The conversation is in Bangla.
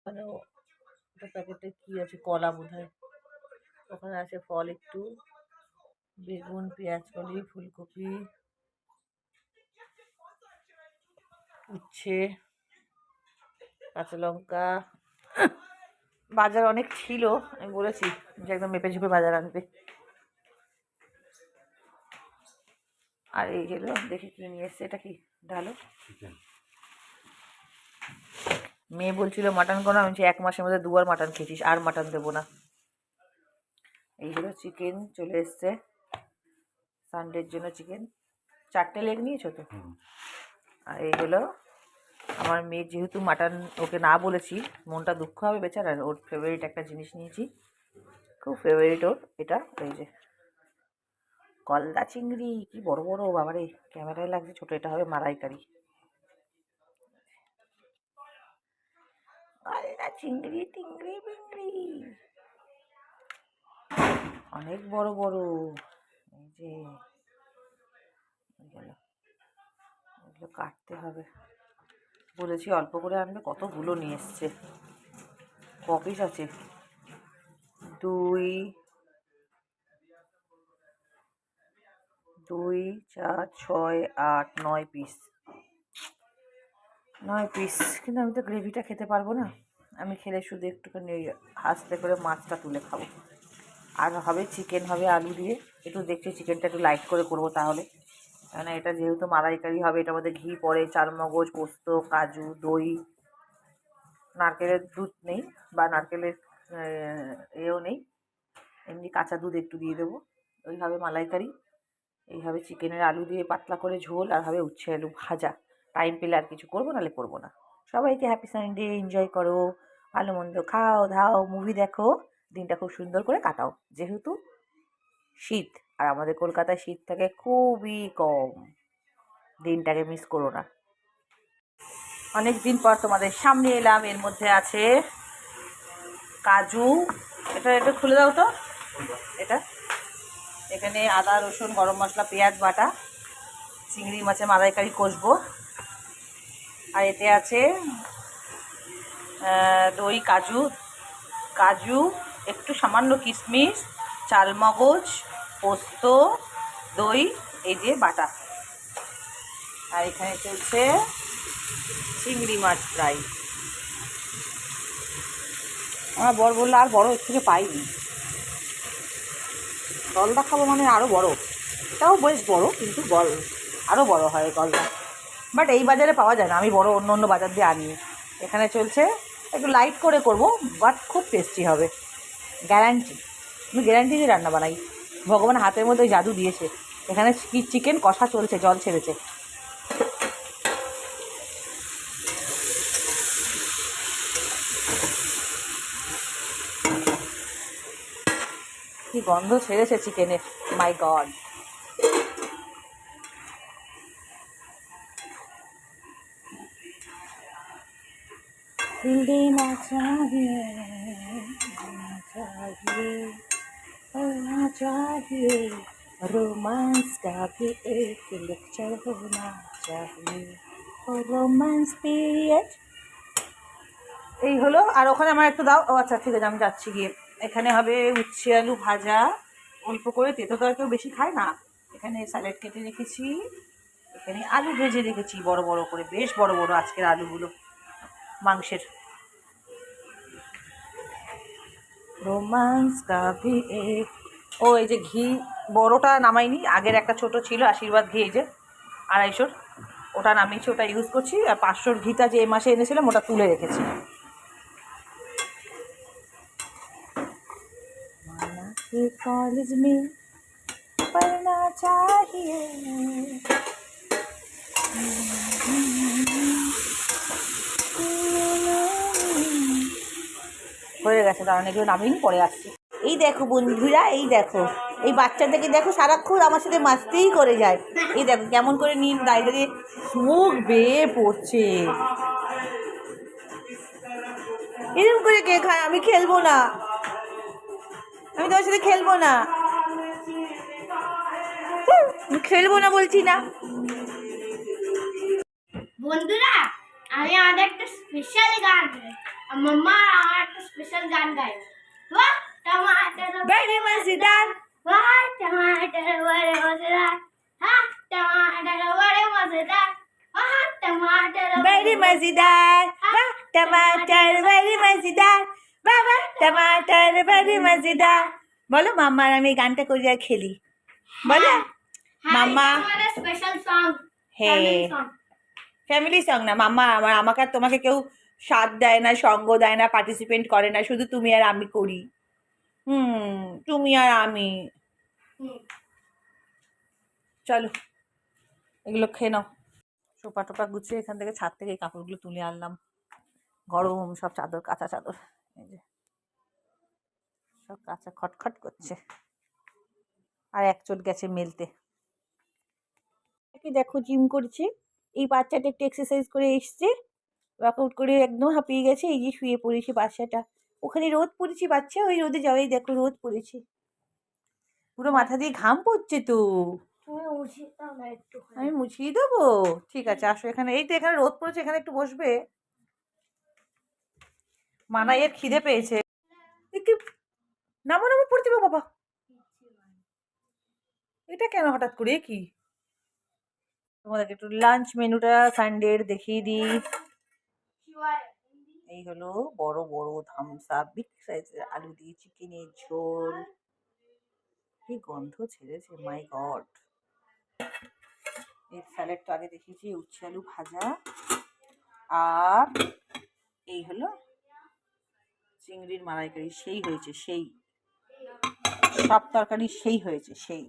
ওখানে ওটা প্যাকেটে কী আছে? কলা বোধ হয় ওখানে আছে ফল একটু, বেগুন, পেঁয়াজ কলি, ফুলকপি, উচ্ছে, কাঁচা লঙ্কা। বাজার অনেক ছিল, আমি বলেছি যে একদম মেপে ঝুপে বাজার আনবে আর এই হলো দেখি কি নিয়ে এসছে, এটা কি? ডালো? মেয়ে বলছিল মাটন করো আমি এক মাসের মধ্যে দুবার মাটন খেয়েছিস আর মাটন দেবো না। এই হলো চিকেন চলে এসছে সানডের জন্য চিকেন চারটে লেগ নিয়েছো তো? আর এই হলো আমার মেয়ে যেহেতু মাটন ওকে না বলেছি মনটা দুঃখ হবে বেচারার। ওর ফেভারিট একটা জিনিস নিয়েছি। খুব ফেভারিট ওর এটা এই যে গলদা চিংড়ি কি বড় বড় বাবারে ক্যামেরায় লাগছে ছোট এটা হবে মালাইকারি গলদা চিংড়ি টিংড়ি বিংড়ি অনেক বড় বড়। এই যে, এগুলো কাটতে হবে। বলেছি অল্প করে আনবে, কতগুলো নিয়ে এসছে? কপিস আছে? দুই দুই, চার, ছয়, আট, নয় পিস নয় পিস কিন্তু আমি তো গ্রেভিটা খেতে পারব না। আমি খেলে শুধু একটুখানি ওই হাসতে করে মাছটা তুলে খাব। আর হবে চিকেন হবে আলু দিয়ে। একটু দেখছি চিকেনটা একটু লাইট করে করব তাহলে। কেন এটা যেহেতু মালাইকারি হবে, এটার মধ্যে ঘি পড়ে, চারমগজ, পোস্ত, কাজু, দই, নারকেলের দুধ নেই বা নারকেলের এও নেই। এমনি কাঁচা দুধ একটু দিয়ে দেবো। ওইভাবে মালাইকারি। এইভাবে চিকেনের আলু দিয়ে পাতলা করে ঝোল আর হবে উচ্ছে আলু ভাজা। টাইম পেলে আর কিছু করব, নাহলে করব না। সবাইকে হ্যাপি সানডে এনজয় করো। ভালো মন্দ খাও, ধাও মুভি দেখো, দিনটা খুব সুন্দর করে কাটাও। যেহেতু শীত, আর আমাদের কলকাতায় শীত থাকে খুবই কম। দিনটাকে মিস করো না। অনেক দিন পর তোমাদের সামনে এলাম, এর মধ্যে আছে কাজু। এটা এটা খুলে দাও তো। এটা। এখানে আদা, রসুন, গরম মশলা, পেঁয়াজ বাটা, চিংড়ি মাছের মালাইকারি কষবো। আর এতে আছে দই, কাজু কাজু, একটু সামান্য কিশমিশ, চালমগজ, পোস্ত, দই, এই দিয়ে বাটা। আর এখানে চলছে চিংড়ি মাছ ফ্রাই। আমার বর বলল, আর বড়, এর থেকে পাইনি। গলদা খাব মানে আরও বড়। এটাও বেশ বড়, কিন্তু গল আরও বড় হয় গলদা বাট এই বাজারে পাওয়া যায় না, আমি বড় অন্য অন্য বাজার দিয়ে আনি। এখানে চলছে একটু লাইট করে করব বাট খুব টেস্টি হবে গ্যারান্টি আমি গ্যারান্টি দিয়ে রান্না বানাই। ভগবান হাতের মধ্যে জাদু দিয়েছে। এখানে চিকেন কষা চলছে, জল ছেড়েছে। কি গন্ধ ছেড়েছে চিকেনের মাই গড दिल देना चाहिए होना चाहिए होना चाहिए रोमांस का भी एक लेक्चर होना चाहिए रोमांस পিরিয়ড এই হলো আর ওখানে আমার একটু দাও ও আচ্ছা ঠিক আছে আমি যাচ্ছি গিয়ে এখানে হবে উচ্ছে আলু ভাজা অল্প করে তেতো তো আর কেউ বেশি খায় না এখানে স্যালাড কেটে রেখেছি এখানে আলু ভেজে রেখেছি বড় বড় করে বেশ বড় বড় আজকের আলুগুলো মাংসের। রোমান্স কাভি ও এই যে ঘি বড়টা নামাইনি আগের একটা ছোট ছিল আশীর্বাদ ঘি এই যে আড়াইশোর। ওটা নামিয়েছি ওটা ইউজ করছি আর পাঁচশোর ঘিটা যে এ মাসে এনেছিলাম ওটা তুলে রেখেছি। কলেজ পড়না চাহিয়ে। হয়ে গেছে, দাঁড়ান, এগুলো নামিয়ে পরে আসছি। এই দেখো বন্ধুরা, এই দেখো, এই বাচ্চাটাকে দেখো সারাক্ষণ আমার সাথে মাস্তেই করে যায়। এই দেখো কেমন করে নিন দাঁড়িয়ে মুখ বেয়ে পড়ছে। এরকম করে কে খায়? আমি খেলব না। আমি তোমার সাথে খেলব না। খেলব না বলছি না। বন্ধুরা, আমি আমাদের একটা স্পেশাল গান। मम्मा আমার একটা স্পেশাল গান গায় বাহ টমাটার ভেরি মজেদার বাহ টমাটার বড়ে মজেদার হ্যাঁ টমাটার বড়ে মজেদার বাহ টমাটার ভেরি মজেদার বাহ টমাটার ভেরি মজেদার বাবা টমাটার ভেরি মজেদার বলো মাম্মা আর আমি এই গানটা করি আর খেলি বলো মাম্মা। আমাদের স্পেশাল সং হ্যাঁ ফ্যামিলি সং না মাম্মা আমার আমাকে আর তোমাকে কেউ সাথ দেয় না, সঙ্গ দেয় না পার্টিসিপেন্ট করে না, শুধু তুমি আর আমি করি। হুম, তুমি আর আমি। চলো, এগুলো খেয়ে নাও। সোপা টোপা গুছিয়ে এখান থেকে ছাদ থেকে এই কাপড়গুলো তুলে আনলাম। গরম, সব চাদর, কাঁচা চাদর। এই যে, সব কাঁচা খটখট করছে। আর এক চোট গেছে মেলতে। দেখো, জিম করছে। এই বাচ্চাটা একটু এক্সারসাইজ করে এসছে। ওয়ার্কআউট করে একদম হাঁপিয়ে গেছে এই যে শুয়ে পড়েছে বাচ্চাটা। ওখানে রোদ পড়েছে বাচ্চা ওই রোদে যাওয়াই দেখো রোদ পড়েছে। পুরো মাথা দিয়ে ঘাম পড়ছে তো। আমি মুছিয়ে দেবো? ঠিক আছে আসো এখানে। এই তো এখানে রোদ পড়েছে এখানে একটু বসবে। মানাইয়ের খিদে পেয়েছে। নামো নামো পড়তে বাবা। এটা কেন হঠাৎ করে? কি? তোমাদেরকে একটু লাঞ্চ মেনুটা সানডের দেখিয়ে দিই। এই হলো বড় বড় ধামসা বিগ সাইজের আলু দিয়ে চিকেনের ঝোল। কি গন্ধ ছেড়েছে মাই গড এর স্যালাডটা আগে দেখিয়েছি উচ্ছে আলু ভাজা। আর এই হলো চিংড়ির মালাইকারি, সেই হয়েছে, সেই। সব তরকারি সেই হয়েছে, সেই।